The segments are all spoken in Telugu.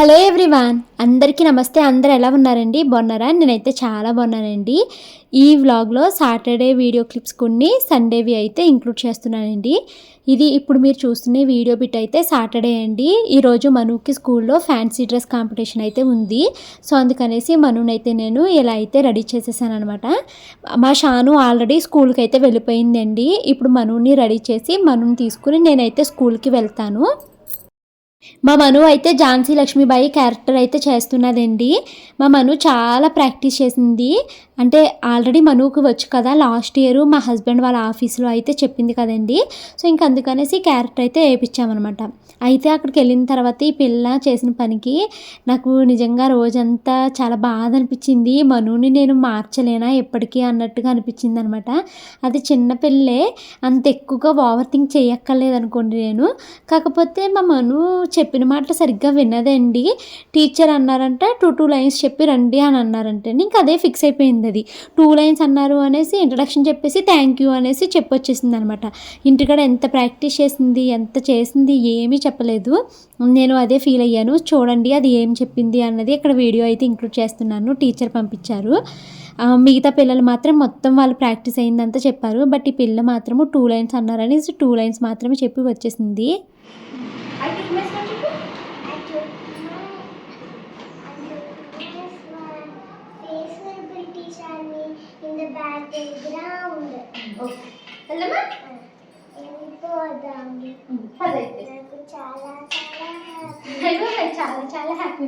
హలో ఎవ్రీవాన్ అందరికీ నమస్తే. అందరు ఎలా ఉన్నారండి? బాగున్నారా? నేనైతే చాలా బాగున్నానండి. ఈ వ్లాగ్లో సాటర్డే వీడియో క్లిప్స్ కొన్ని సండేవి అయితే ఇంక్లూడ్ చేస్తున్నానండి. ఇది ఇప్పుడు మీరు చూస్తున్న వీడియో బిట్ అయితే సాటర్డే అండి. ఈరోజు మనుకి స్కూల్లో ఫ్యాన్సీ డ్రెస్ కాంపిటీషన్ అయితే ఉంది. సో అందుకనేసి మనునైతే నేను ఇలా అయితే రెడీ చేసేసాను అనమాట మా షాను ఆల్రెడీ స్కూల్కి అయితే వెళ్ళిపోయిందండి. ఇప్పుడు మనుని రెడీ చేసి మనుని తీసుకుని నేనైతే స్కూల్కి వెళ్తాను. మా మను అయితే ఝాన్సీ లక్ష్మీబాయి క్యారెక్టర్ అయితే చేస్తున్నదండి. మా మను చాలా ప్రాక్టీస్ చేసింది. అంటే ఆల్రెడీ మనూకు వచ్చు కదా లాస్ట్ ఇయర్ మా హస్బెండ్ వాళ్ళ ఆఫీస్లో అయితే చెప్పింది కదండి. సో ఇంక అందుకనేసి క్యారెక్టర్ అయితే వేయించామన్నమాట అయితే అక్కడికి వెళ్ళిన తర్వాత ఈ పిల్ల చేసిన పనికి నాకు నిజంగా రోజంతా చాలా బాధ అనిపించింది. మనుని నేను మార్చలేనా ఎప్పటికీ అన్నట్టుగా అనిపించింది అనమాట అది చిన్న పిల్లే అంత ఎక్కువగా ఓవర్ థింక్ చేయక్కర్లేదు అనుకోండి నేను. కాకపోతే మా మను చెప్పిన మాటలు సరిగ్గా విన్నదండి టీచర్ అన్నారంట టూ టూ లైన్స్ చెప్పి రండి అని అన్నారంటే ఇంక అదే ఫిక్స్ అయిపోయింది. అది టూ లైన్స్ అన్నారు అనేసి ఇంట్రడక్షన్ చెప్పేసి థ్యాంక్ యూ అనేసి చెప్పొచ్చేసింది అనమాట ఇంటికాడ ఎంత ప్రాక్టీస్ చేసింది ఎంత చేసింది ఏమీ చెప్పలేదు. నేను అదే ఫీల్ అయ్యాను. చూడండి అది ఏం చెప్పింది అన్నది ఇక్కడ వీడియో అయితే ఇంక్లూడ్ చేస్తున్నాను. టీచర్ పంపించారు. మిగతా పిల్లలు మాత్రం మొత్తం వాళ్ళు ప్రాక్టీస్ అయిందంతా చెప్పారు. బట్ ఈ పిల్ల మాత్రము టూ లైన్స్ అన్నారని టూ లైన్స్ మాత్రమే చెప్పి వచ్చేసింది. వెళ్దామా? పదైతే. చాలా చాలా నాకు చాలా చాలా హ్యాపీ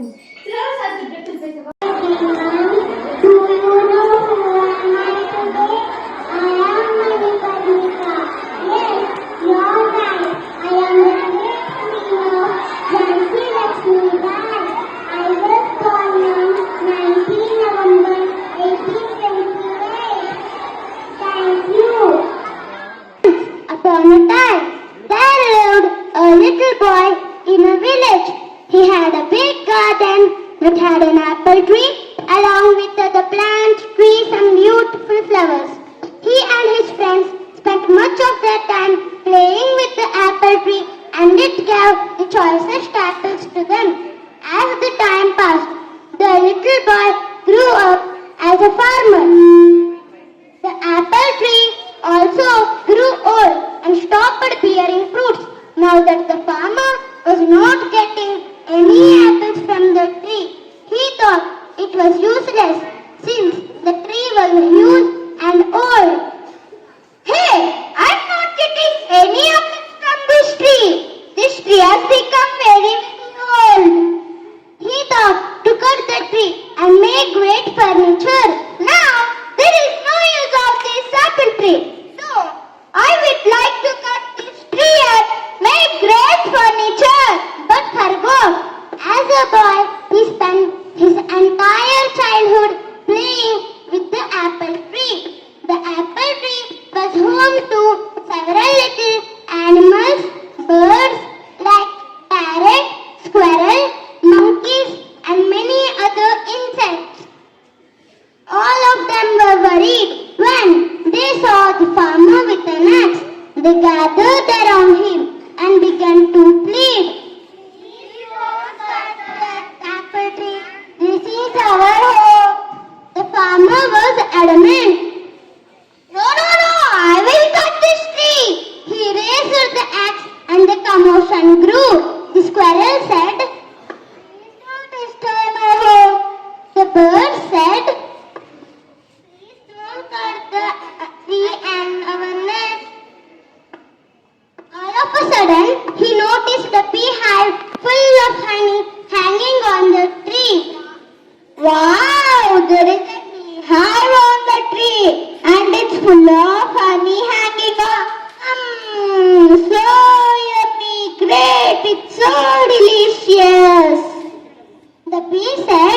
The pieces. said,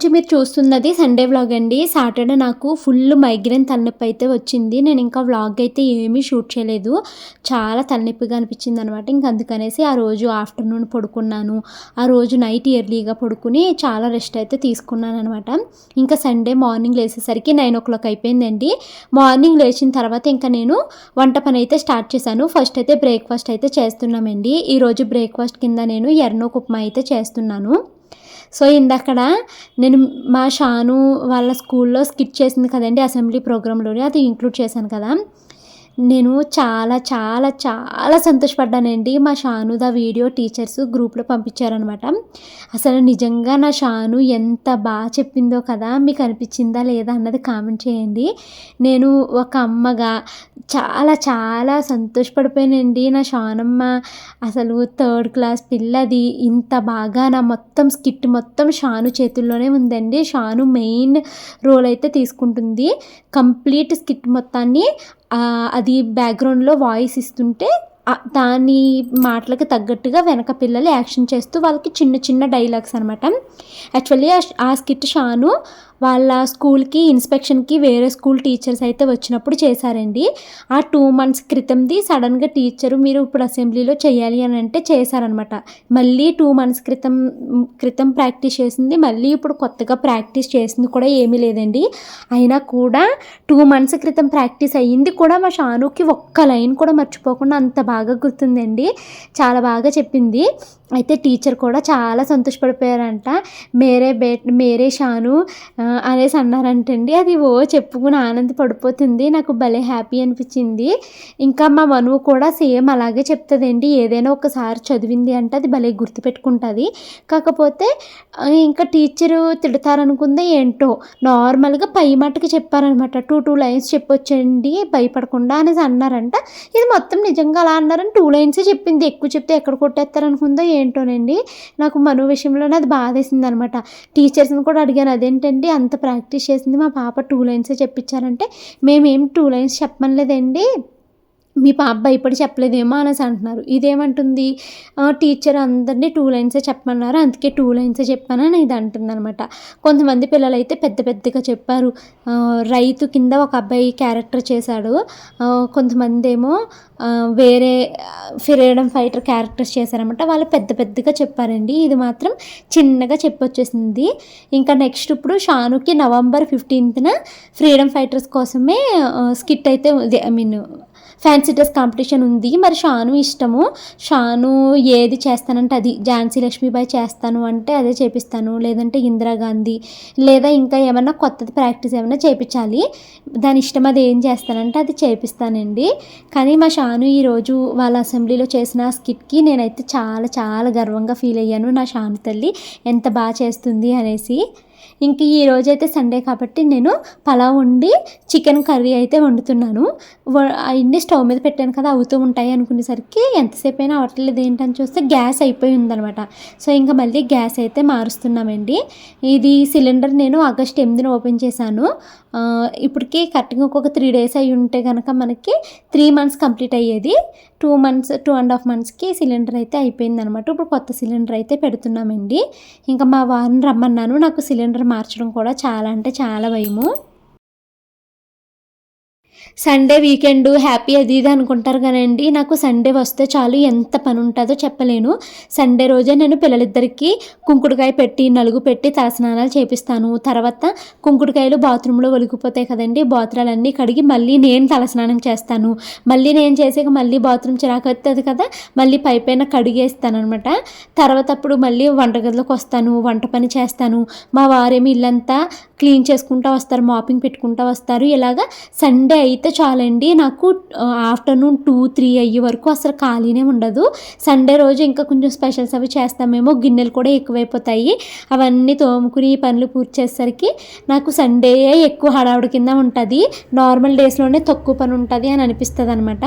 నుంచి మీరు చూస్తున్నది సండే వ్లాగ్ అండి. సాటర్డే నాకు ఫుల్ మైగ్రేన్ తలనొప్పి అయితే వచ్చింది. నేను ఇంకా వ్లాగ్ అయితే ఏమీ షూట్ చేయలేదు. చాలా తలనొప్పిగా అనిపించింది అనమాట ఇంక అందుకనేసి ఆ రోజు ఆఫ్టర్నూన్ పడుకున్నాను. ఆ రోజు నైట్ ఎర్లీగా పడుకుని చాలా రెస్ట్ అయితే తీసుకున్నాను అనమాట ఇంకా సండే మార్నింగ్ లేచేసరికి నైన్ ఓ క్లాక్ అయిపోయిందండి. మార్నింగ్ లేచిన తర్వాత ఇంకా నేను వంట పని అయితే స్టార్ట్ చేశాను. ఫస్ట్ అయితే బ్రేక్ఫాస్ట్ అయితే చేస్తున్నామండి. ఈరోజు బ్రేక్ఫాస్ట్ కింద నేను ఎర్నోక్ ఉప్మా అయితే చేస్తున్నాను. సో ఇందక్కడ నేను మా షాను వాళ్ళ స్కూల్లో స్కిట్ చేసింది కదండి అసెంబ్లీ ప్రోగ్రాంలోనే అది ఇంక్లూడ్ చేశాను కదా. నేను చాలా చాలా చాలా సంతోషపడ్డానండి. మా షానుద వీడియో టీచర్స్ గ్రూప్లో పంపించారనమాట. అసలు నిజంగా నా షాను ఎంత బాగా చెప్పిందో కదా మీకు అనిపించిందా లేదా అన్నది కామెంట్ చేయండి. నేను ఒక అమ్మగా చాలా చాలా సంతోషపడిపోయానండి. నా షానమ్మ అసలు థర్డ్ క్లాస్ పిల్లది. ఇంత బాగా నా మొత్తం స్కిట్ మొత్తం షాను చేతుల్లోనే ఉందండి. షాను మెయిన్ రోల్ అయితే తీసుకుంటుంది. కంప్లీట్ స్కిట్ మొత్తాన్ని అది బ్యాక్గ్రౌండ్లో వాయిస్ ఇస్తుంటే దాని మాటలకు తగ్గట్టుగా వెనక పిల్లలు యాక్షన్ చేస్తూ వాళ్ళకి చిన్న చిన్న డైలాగ్స్ అనమాట యాక్చువల్లీ ఆ స్కిట్ షాను వాళ్ళ స్కూల్కి ఇన్స్పెక్షన్కి వేరే స్కూల్ టీచర్స్ అయితే వచ్చినప్పుడు చేశారండి. ఆ టూ మంత్స్ క్రితంది సడన్గా టీచరు మీరు ఇప్పుడు అసెంబ్లీలో చేయాలి అని అంటే చేశారనమాట మళ్ళీ టూ మంత్స్ క్రితం క్రితం ప్రాక్టీస్ చేసింది మళ్ళీ ఇప్పుడు కొత్తగా ప్రాక్టీస్ చేసింది కూడా ఏమీ లేదండి. అయినా కూడా టూ మంత్స్ క్రితం ప్రాక్టీస్ అయ్యింది కూడా మా షానుకి ఒక్క లైన్ కూడా మర్చిపోకుండా అంత బాగా గుర్తుందండి. చాలా బాగా చెప్పింది. అయితే టీచర్ కూడా చాలా సంతోషపడిపోయారంట. మేరే బే మేరే షాను అనేసి అన్నారంటండి. అది ఓ చెప్పుకుని ఆనంద పడిపోతుంది. నాకు భలే హ్యాపీ అనిపించింది. ఇంకా మా మనువు కూడా సేమ్ అలాగే చెప్తుందండి. ఏదైనా ఒకసారి చదివింది అంటే అది భలే గుర్తుపెట్టుకుంటుంది. కాకపోతే ఇంకా టీచరు తిడతారనుకుందే ఏంటో నార్మల్గా పై మట్టుకు చెప్పారనమాట. టూ టూ లైన్స్ చెప్పొచ్చండి భయపడకుండా అనేసి అన్నారంట. ఇది మొత్తం నిజంగా అలా అన్నారని టూ లైన్సే చెప్పింది. ఎక్కువ చెప్తే ఎక్కడ కొట్టేస్తారనుకుందో ఏంటోనండి. నాకు మనువు విషయంలోనే అది బాధేసింది అనమాట టీచర్స్ని కూడా అడిగాను అదేంటండి అంత ప్రాక్టీస్ చేసింది మా పాప టూ లైన్సే చెప్పించారంటే మేమేం టూ లైన్స్ చెప్పమనలేదండి మీ పాప భయపడి చెప్పలేదేమో అనేసి అంటున్నారు. ఇదేమంటుంది? టీచర్ అందరినీ టూ లైన్సే చెప్పమన్నారు. అందుకే టూ లైన్సే చెప్పానని ఇది అంటుంది అనమాట కొంతమంది పిల్లలు అయితే పెద్ద పెద్దగా చెప్పారు. రైతు కింద ఒక అబ్బాయి క్యారెక్టర్ చేశాడు. కొంతమంది ఏమో వేరే ఫ్రీడమ్ ఫైటర్ క్యారెక్టర్స్ చేశారనమాట వాళ్ళు పెద్ద పెద్దగా చెప్పారండి. ఇది మాత్రం చిన్నగా చెప్పొచ్చేసింది. ఇంకా నెక్స్ట్ ఇప్పుడు షానుకి నవంబర్ ఫిఫ్టీన్త్న ఫ్రీడమ్ ఫైటర్స్ కోసమే స్కిట్ అయితే I mean fancy dress competition ఉంది. మరి షాను ఇష్టము. షాను ఏది చేస్తానంటే అది. ఝాన్సీ లక్ష్మీబాయి చేస్తాను అంటే అదే చేపిస్తాను. లేదంటే ఇందిరాగాంధీ లేదా ఇంకా ఏమన్నా కొత్తది ప్రాక్టీస్ ఏమైనా చేపించాలి. దాని ఇష్టం అది ఏం చేస్తానంటే అది చేపిస్తానండి. కానీ మా షాను ఈరోజు వాళ్ళ అసెంబ్లీలో చేసిన స్కిట్కి నేనైతే చాలా చాలా గర్వంగా ఫీల్ అయ్యాను. నా షాను తల్లి ఎంత బాగా చేస్తుంది అనేసి. ఇంక ఈ రోజైతే సండే కాబట్టి నేను పలావ్ వండి చికెన్ కర్రీ అయితే వండుతున్నాను. అవన్నీ స్టవ్ మీద పెట్టాను కదా అవుతూ ఉంటాయి అనుకునేసరికి ఎంతసేపు అయినా అవ్వట్లేదు ఏంటని చూస్తే గ్యాస్ అయిపోయి ఉందనమాట సో ఇంకా మళ్ళీ గ్యాస్ అయితే మారుస్తున్నామండి. ఇది సిలిండర్ నేను ఆగస్ట్ ఎనిమిదిన ఓపెన్ చేశాను. ఇప్పటికీ ఇప్పటికి కరెక్ట్గా ఒక్కొక్క త్రీ డేస్ అయి ఉంటే కనుక మనకి త్రీ మంత్స్ కంప్లీట్ అయ్యేది. Two months two and half మంత్స్కి సిలిండర్ అయితే అయిపోయింది అనమాట ఇప్పుడు కొత్త సిలిండర్ అయితే పెడుతున్నామండి. ఇంకా మా వారిని రమ్మన్నాను. నాకు సిలిండర్ మార్చడం కూడా చాలా అంటే చాలా భయము. సండే వీకెండ్ హ్యాపీ అది ఇది అనుకుంటారు కానండి. నాకు సండే వస్తే చాలు ఎంత పని ఉంటుందో చెప్పలేను. సండే రోజే నేను పిల్లలిద్దరికీ కుంకుడుకాయ పెట్టి నలుగు పెట్టి తలస్నానాలు చేపిస్తాను. తర్వాత కుంకుడుకాయలు బాత్రూంలో ఒలిగిపోతాయి కదండి. బాత్రాలన్నీ కడిగి మళ్ళీ నేను తలస్నానం చేస్తాను. మళ్ళీ నేను చేసాక మళ్ళీ బాత్రూమ్ చిరాకు వస్తుంది కదా మళ్ళీ పై పైన కడిగేస్తాను అనమాట తర్వాత అప్పుడు మళ్ళీ వంటగదిలోకి వస్తాను వంట పని చేస్తాను. మా వారేమి ఇల్లంతా క్లీన్ చేసుకుంటూ వస్తారు మాపింగ్ పెట్టుకుంటూ వస్తారు. ఇలాగా సండే అయితే చాలండి. నాకు ఆఫ్టర్నూన్ టూ త్రీ అయ్యే వరకు అసలు ఖాళీనే ఉండదు. సండే రోజు ఇంకా కొంచెం స్పెషల్స్ అవి చేస్తామేమో గిన్నెలు కూడా ఎక్కువైపోతాయి. అవన్నీ తోముకుని ఈ పనులు పూర్తి చేసేసరికి నాకు సండే ఎక్కువ హడావుడి కింద ఉంటుంది. నార్మల్ డేస్లోనే తక్కువ పని ఉంటుంది అని అనిపిస్తుంది అనమాట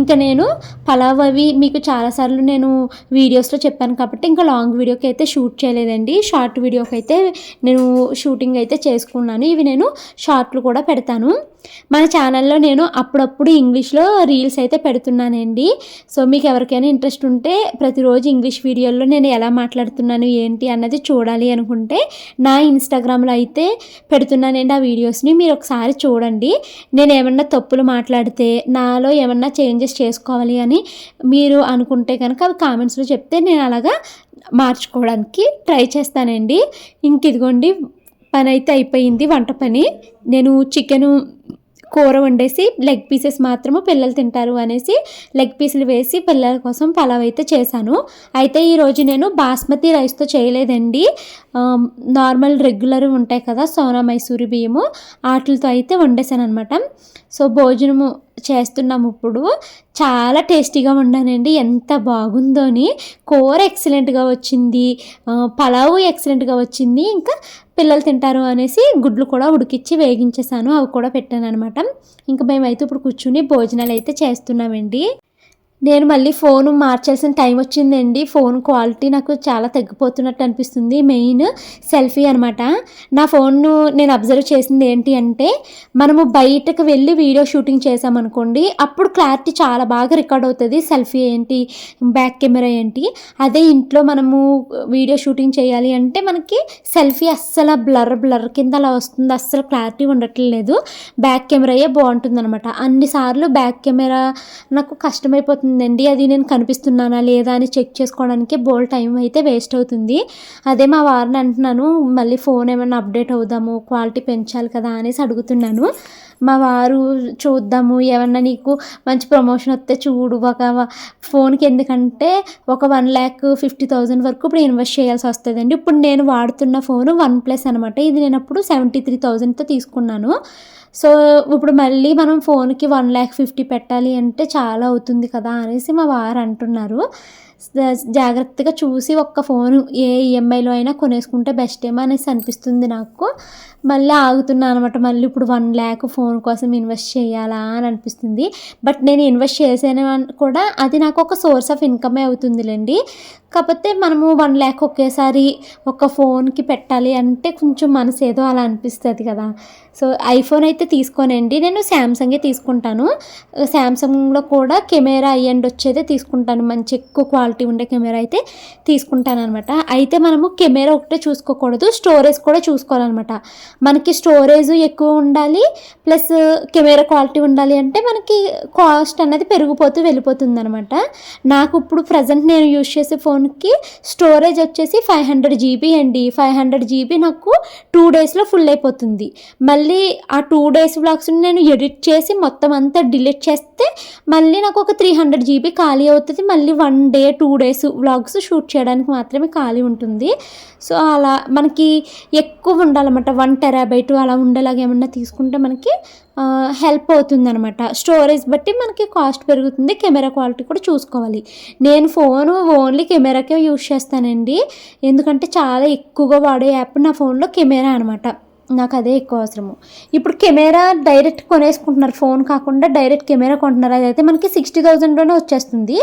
ఇంకా నేను పలావ్ అవి మీకు చాలాసార్లు నేను వీడియోస్లో చెప్పాను కాబట్టి ఇంకా లాంగ్ వీడియోకి అయితే షూట్ చేయలేదండి. షార్ట్ వీడియోకి అయితే నేను షూటింగ్ అయితే చేసుకున్నాను. ఇవి నేను షార్ట్లు కూడా పెడతాను. మన ఛానల్లో నేను అప్పుడప్పుడు ఇంగ్లీష్లో రీల్స్ అయితే పెడుతున్నానండి. సో మీకు ఎవరికైనా ఇంట్రెస్ట్ ఉంటే ప్రతిరోజు ఇంగ్లీష్ వీడియోల్లో నేను ఎలా మాట్లాడుతున్నాను ఏంటి అన్నది చూడాలి అనుకుంటే నా ఇన్స్టాగ్రామ్లో అయితే పెడుతున్నానండి ఆ వీడియోస్ని. మీరు ఒకసారి చూడండి. నేను ఏమన్నా తప్పులు మాట్లాడితే నాలో ఏమన్నా చేంజెస్ చేసుకోవాలి అని మీరు అనుకుంటే కనుక అవి కామెంట్స్లో చెప్తే నేను అలాగా మార్చుకోవడానికి ట్రై చేస్తానండి. ఇంక ఇదిగోండి పని అయితే అయిపోయింది వంట పని. నేను చికెను కూర వండేసి లెగ్ పీసెస్ మాత్రము పిల్లలు తింటారు అనేసి లెగ్ పీసులు వేసి పిల్లల కోసం పలావ్ అయితే చేశాను. అయితే ఈరోజు నేను బాస్మతి రైస్తో చేయలేదండి. నార్మల్ రెగ్యులర్ ఉంటాయి కదా సోనా మైసూరి బియ్యము వాటితో అయితే వండేసాను అనమాట సో భోజనము చేస్తున్నాము ఇప్పుడు. చాలా టేస్టీగా వండానండి. ఎంత బాగుందోని కూర ఎక్సలెంట్గా వచ్చింది. పలావు ఎక్సలెంట్గా వచ్చింది. ఇంకా పిల్లలు తింటారు అనేసి గుడ్లు కూడా ఉడికిచ్చి వేగించేసాను అవి కూడా పెట్టాను అనమాట ఇంకా మేమైతే ఇప్పుడు కూర్చుని భోజనాలు అయితే చేస్తున్నామండి. నేను మళ్ళీ ఫోన్ మార్చాల్సిన టైం వచ్చిందండి. ఫోన్ క్వాలిటీ నాకు చాలా తగ్గిపోతున్నట్టు అనిపిస్తుంది. మెయిన్ సెల్ఫీ అనమాట నా ఫోన్ను నేను అబ్జర్వ్ చేసింది ఏంటి అంటే మనము బయటకు వెళ్ళి వీడియో షూటింగ్ చేసామనుకోండి అప్పుడు క్లారిటీ చాలా బాగా రికార్డ్ అవుతుంది. సెల్ఫీ ఏంటి? బ్యాక్ కెమెరా ఏంటి? అదే ఇంట్లో మనము వీడియో షూటింగ్ చేయాలి అంటే మనకి సెల్ఫీ అస్సలు బ్లర్ బ్లర్ కింద అలా వస్తుంది. అస్సలు క్లారిటీ ఉండట్లేదు. బ్యాక్ కెమెరాయే బాగుంటుంది అనమాట అన్నిసార్లు బ్యాక్ కెమెరా నాకు కష్టమైపోతుంది. ఉందండి. అది నేను కనిపిస్తున్నానా లేదా అని చెక్ చేసుకోవడానికి బోల్ టైం అయితే వేస్ట్ అవుతుంది. అదే మా వారిని అంటున్నాను మళ్ళీ ఫోన్ ఏమైనా అప్డేట్ అవుదాము క్వాలిటీ పెంచాలి కదా అనేసి అడుగుతున్నాను. మా వారు చూద్దాము ఏమన్నా నీకు మంచి ప్రమోషన్ వస్తే చూడు ఒక ఫోన్కి ఎందుకంటే ఒక వన్ ల్యాక్ ఫిఫ్టీ థౌజండ్ వరకు ఇప్పుడు ఇన్వెస్ట్ చేయాల్సి వస్తుందండి. ఇప్పుడు నేను వాడుతున్న ఫోన్ వన్ ప్లస్ అనమాట ఇది నేను అప్పుడు సెవెంటీ త్రీ థౌజండ్తో తీసుకున్నాను. సో ఇప్పుడు మళ్ళీ మనం ఫోన్కి వన్ ల్యాక్ ఫిఫ్టీ పెట్టాలి అంటే చాలా అవుతుంది కదా అనేసి మా వారు అంటున్నారు. జాగ్రత్తగా చూసి ఒక్క ఫోన్ ఏ ఈఎంఐలో అయినా కొనేసుకుంటే బెస్ట్ ఏమో అనేసి అనిపిస్తుంది నాకు. మళ్ళీ ఆగుతున్నాను అనమాట మళ్ళీ ఇప్పుడు వన్ ల్యాక్ ఫోన్ కోసం ఇన్వెస్ట్ చేయాలా అని అనిపిస్తుంది. బట్ నేను ఇన్వెస్ట్ చేసాను కూడా అది నాకు ఒక సోర్స్ ఆఫ్ ఇన్కమే అవుతుందిలేండి. కాకపోతే మనము వన్ ల్యాక్ ఒకేసారి ఒక ఫోన్కి పెట్టాలి అంటే కొంచెం మనసు ఏదో అలా అనిపిస్తుంది కదా. సో ఐఫోన్ అయితే తీసుకోనండి. నేను శాంసంగే తీసుకుంటాను. శాంసంగ్లో కూడా కెమెరా అయ్యండి వచ్చేదే తీసుకుంటాను. మంచి ఎక్కువ క్వాలిటీ ఉండే కెమెరా అయితే తీసుకుంటాను అనమాట అయితే మనము కెమెరా ఒకటే చూసుకోకూడదు. స్టోరేజ్ కూడా చూసుకోవాలన్నమాట. మనకి స్టోరేజ్ ఎక్కువ ఉండాలి. ప్లస్ కెమెరా క్వాలిటీ ఉండాలి అంటే మనకి కాస్ట్ అనేది పెరిగిపోతూ వెళ్ళిపోతుంది అనమాట నాకు ఇప్పుడు ప్రజెంట్ నేను యూజ్ చేసే ఫోన్కి స్టోరేజ్ వచ్చేసి ఫైవ్ హండ్రెడ్ జీబీ అండి. ఫైవ్ హండ్రెడ్ జీబీ నాకు టూ డేస్లో ఫుల్ అయిపోతుంది. మళ్ళీ మళ్ళీ ఆ టూ డేస్ బ్లాగ్స్ నేను ఎడిట్ చేసి మొత్తం అంతా డిలీట్ చేస్తే మళ్ళీ నాకు ఒక త్రీ హండ్రెడ్ జీబీ ఖాళీ అవుతుంది. మళ్ళీ one day two days vlogs shoot చేయడానికి మాత్రమే ఖాళీ ఉంటుంది. సో అలా మనకి ఎక్కువ ఉండాలన్నమాట. వన్ టెరాబైట్ అలా ఉండేలాగా ఏమన్నా తీసుకుంటే మనకి హెల్ప్ అవుతుంది అనమాట స్టోరేజ్ బట్టి మనకి కాస్ట్ పెరుగుతుంది. కెమెరా క్వాలిటీ కూడా చూసుకోవాలి. నేను ఫోన్ ఓన్లీ కెమెరాకే యూజ్ చేస్తానండి. ఎందుకంటే చాలా ఎక్కువగా వాడే యాప్ నా ఫోన్లో కెమెరా అనమాట నాకు అదే ఎక్కువ అవసరము. ఇప్పుడు కెమెరా డైరెక్ట్ కొనేసుకుంటున్నారు. ఫోన్ కాకుండా డైరెక్ట్ కెమెరా కొంటున్నారు. అదైతే మనకి సిక్స్టీ థౌజండ్లోనే వచ్చేస్తుంది.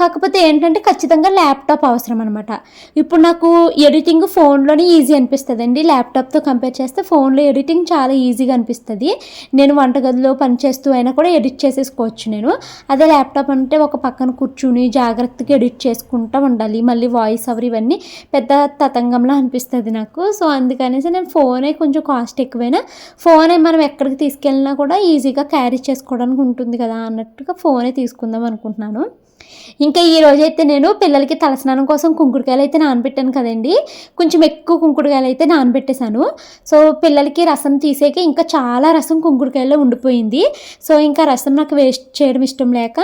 కాకపోతే ఏంటంటే ఖచ్చితంగా ల్యాప్టాప్ అవసరం అనమాట ఇప్పుడు నాకు ఎడిటింగ్ ఫోన్లోనే ఈజీ అనిపిస్తుంది అండి ల్యాప్టాప్తో కంపేర్ చేస్తే ఫోన్లో ఎడిటింగ్ చాలా ఈజీగా అనిపిస్తుంది. నేను వంటగదిలో పని చేస్తూ అయినా కూడా ఎడిట్ చేసేసుకోవచ్చు నేను. అదే ల్యాప్టాప్ అంటే ఒక పక్కన కూర్చుని జాగ్రత్తగా ఎడిట్ చేసుకుంటూ ఉండాలి. మళ్ళీ వాయిస్ అవర్ ఇవన్నీ పెద్ద తతంగంలా అనిపిస్తుంది నాకు. సో అందుకనేసి నేను ఫోనే కొంచెం కొంచెం కాస్ట్ ఎక్కువైనా ఫోన్ మనం ఎక్కడికి తీసుకెళ్ళినా కూడా ఈజీగా క్యారీ చేసుకోవడానికి ఉంటుంది కదా అన్నట్టుగా ఫోనే తీసుకుందాం అనుకుంటున్నాను. ఇంకా ఈ రోజైతే నేను పిల్లలకి తలస్నానం కోసం కుంకుడుకాయలు అయితే నానబెట్టాను కదండి. కొంచెం ఎక్కువ కుంకుడుకాయలు అయితే నానబెట్టేశాను. సో పిల్లలకి రసం తీసేకి ఇంకా చాలా రసం కుంకుడుకాయలో ఉండిపోయింది. సో ఇంకా రసం నాకు వేస్ట్ చేయడం ఇష్టం లేక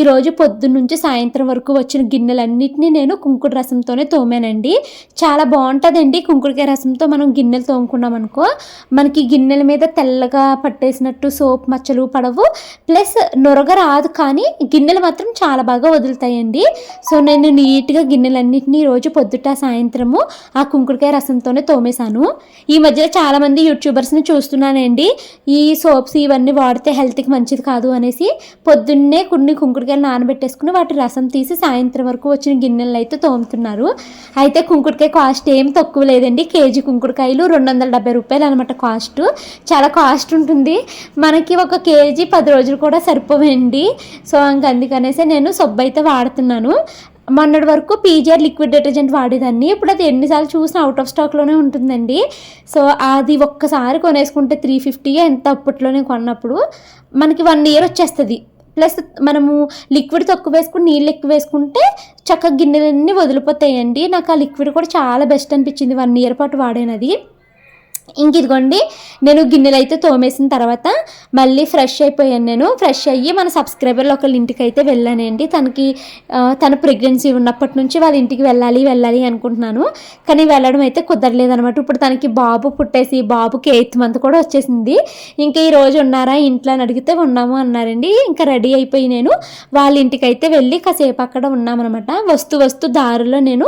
ఈరోజు పొద్దున్న నుంచి సాయంత్రం వరకు వచ్చిన గిన్నెలన్నింటినీ నేను కుంకుడు రసంతోనే తోమానండి. చాలా బాగుంటుందండి కుంకుడుకాయ రసంతో మనం గిన్నెలు తోముకున్నాం అనుకో. మనకి గిన్నెల మీద తెల్లగా పట్టేసినట్టు సోప్ మచ్చలు పడవు. ప్లస్ నొరగ రాదు కానీ గిన్నెలు మాత్రం చాలా బాగా వదులుతాయండి. సో నేను నీట్గా గిన్నెలన్నింటినీ రోజు పొద్దుట సాయంత్రము ఆ కుంకుడుకాయ రసంతోనే తోమేశాను. ఈ మధ్యలో చాలామంది యూట్యూబర్స్ని చూస్తున్నానండి. ఈ సోప్స్ ఇవన్నీ వాడితే హెల్త్కి మంచిది కాదు అనేసి పొద్దున్నే కొన్ని కుంకుడుకాయలు నానబెట్టేసుకుని వాటి రసం తీసి సాయంత్రం వరకు వచ్చిన గిన్నెలు అయితే తోముతున్నారు. అయితే కుంకుడుకాయ కాస్ట్ ఏం తక్కువ లేదండి. కేజీ కుంకుడుకాయలు రెండు వందల డెబ్బై రూపాయలు అనమాట కాస్ట్. చాలా కాస్ట్ ఉంటుంది. మనకి ఒక కేజీ పది రోజులు కూడా సరిపోవండి. సో ఇంకా అందుకనేసి నేను సబ్బు అయితే వాడుతున్నాను. మొన్నటి వరకు పీజీఆర్ లిక్విడ్ డిటర్జెంట్ వాడేదాన్ని. ఇప్పుడు అది ఎన్నిసార్లు చూసినా అవుట్ ఆఫ్ స్టాక్లోనే ఉంటుందండి. సో అది ఒక్కసారి కొనేసుకుంటే త్రీ ఫిఫ్టీ ఎంత అప్పట్లోనే కొన్నప్పుడు మనకి వన్ ఇయర్ వచ్చేస్తుంది. ప్లస్ మనము లిక్విడ్ తక్కువ వేసుకుని నీళ్ళు ఎక్కువ వేసుకుంటే చక్కగా గిన్నెలన్నీ వదిలిపోతాయండి. నాకు ఆ లిక్విడ్ కూడా చాలా బెస్ట్ అనిపించింది. వన్ ఇయర్ పాటు వాడేనది. ఇంక ఇదిగోండి నేను గిన్నెలు అయితే తోమేసిన తర్వాత మళ్ళీ ఫ్రెష్ అయిపోయాను నేను. ఫ్రెష్ అయ్యి మన సబ్స్క్రైబర్లు ఒకళ్ళ ఇంటికి అయితే వెళ్ళానండి. తనకి తన ప్రెగ్నెన్సీ ఉన్నప్పటి నుంచి వాళ్ళ ఇంటికి వెళ్ళాలి వెళ్ళాలి అనుకుంటున్నాను. కానీ వెళ్ళడం అయితే కుదరలేదనమాట ఇప్పుడు తనకి బాబు పుట్టేసి బాబుకి ఎయిత్ మంత్ కూడా వచ్చేసింది. ఇంకా ఈ రోజు ఉన్నారా ఇంట్లో అని అడిగితే ఉన్నాము అన్నారండి. ఇంకా రెడీ అయిపోయి నేను వాళ్ళ ఇంటికి అయితే వెళ్ళి కాసేపు అక్కడ ఉన్నామన్నమాట. వస్తూ వస్తూ దారిలో నేను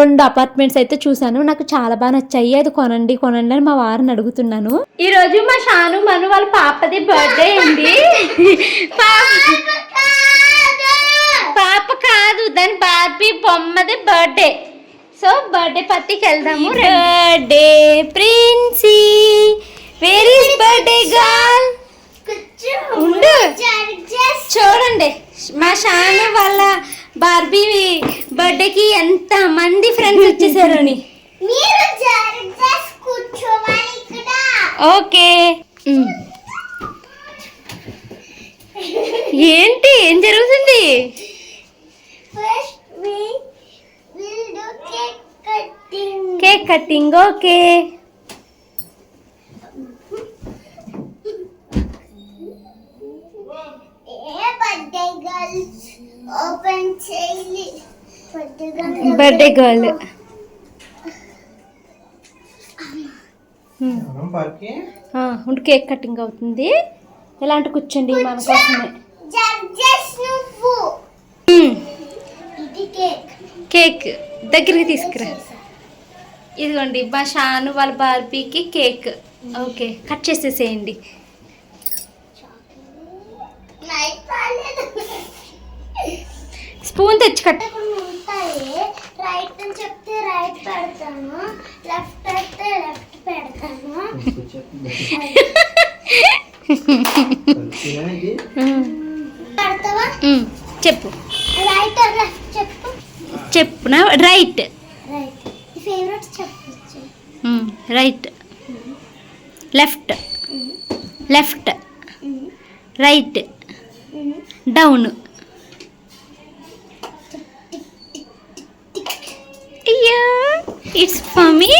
రెండు అపార్ట్మెంట్స్ అయితే చూశాను. నాకు చాలా బాగా నచ్చాయి. అది కొనండి కొనండి అని మా వారిని అడుగుతున్నాను. ఈ రోజు మా షాను మను వాళ్ళ పాపది బర్త్డే అండి. పాప కాదు దాని బార్బీ బొమ్మది బర్త్డే సో బర్త్డే పార్టీకి వెళ్దాము birthday princi where birthday girl ఉండు. చూడండి మా షాను వాళ్ళ బార్బీ బర్త్డేకి ఎంత మంది ఫ్రెండ్స్ వచ్చేసారు ఓకే. ఏంటి? ఏం జరుగుతుంది? Cake cutting okay. Birthday girl ఉండు కేక్ కటింగ్ అవుతుంది. ఇలాంటి కూర్చోండి మన కోసమే. జస్ట్ నువ్వు మ్మ్. ఇది కేక్. కేక్ దగ్గరికి తీసుకురా. ఇదిగోండి మా షాను వాళ్ళ బార్బీకి కేక్. ఓకే కట్ చేసేసేయండి. నైట్ స్పూన్ తెచ్చి కట్ ఉంటాయి. రైట్ అని చెప్తే రైట్ పెడతాను. లెఫ్ట్ అయితే లెఫ్ట్ పెడతాను. పెడతావా? మ్మ్. చెప్పు. రైట్ ఆర్ లెఫ్ట్ చెప్పు. చెప్పున రైట్ రైట్ ఫేవరెట్ చెప్పచ్చు right left left right down it's for me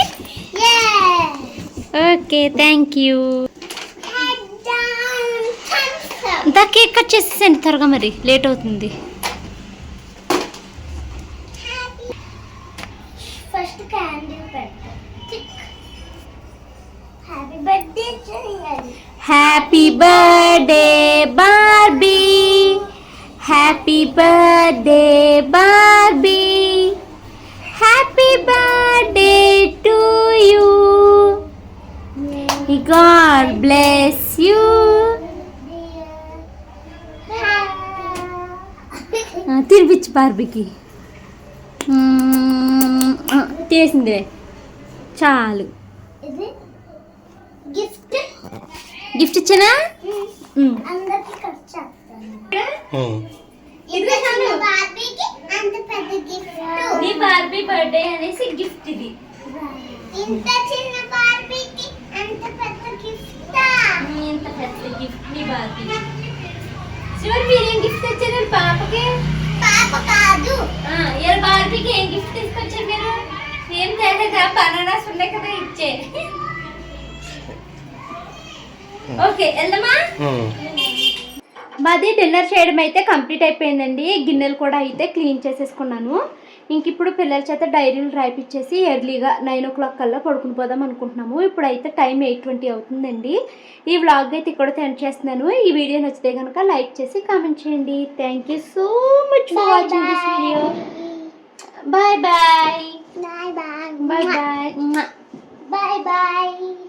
okay thank you. The cake cut చేసేసండి త్వరగా మరి. లేట్ అవుతుంది. ఫస్ట్ క్యాండిల్ పెడతా happy birthday happy birthday Barbie happy birthday Barbie God bless you తినిపించు బార్బీకి. తినేసిందే. చాలు. గిఫ్ట్. గిఫ్ట్ ఇచ్చానా? బార్బీ బర్త్డే అనేసి గిఫ్ట్ ఇది. ఇంత చిన్న బార్బీకి అంత గిఫ్ట్ మీ బార్బీ శివర్ మీరేం గిఫ్ట్ తెచ్చారు? పాపకి? పాప కాదు. ఆ, ఇవాళ బార్బీకి ఏం గిఫ్ట్ తీసుకొచ్చారు మీరు? ఏం తేలేదా? బనానాస్ ఉన్నాయి కదా ఇచ్చే. ఓకే వెళ్దామా? మాది డిన్నర్ చేయడం అయితే కంప్లీట్ అయిపోయిందండి. గిన్నెలు కూడా అయితే క్లీన్ చేసేసుకున్నాను. ఇంక ఇప్పుడు పిల్లల చేత డైరీలు రాయిపించేసి ఎర్లీగా నైన్ ఓ క్లాక్ కల్లా పడుకుని పోదాం అనుకుంటున్నాము. ఇప్పుడైతే టైం ఎయిట్ ట్వంటీ అవుతుందండి. ఈ వ్లాగ్ అయితే ఇక్కడ ఎండ్ చేస్తున్నాను. ఈ వీడియో నచ్చితే కనుక లైక్ చేసి కామెంట్ చేయండి. Thank you so much for watching this video. Bye bye. Bye bye. Bye bye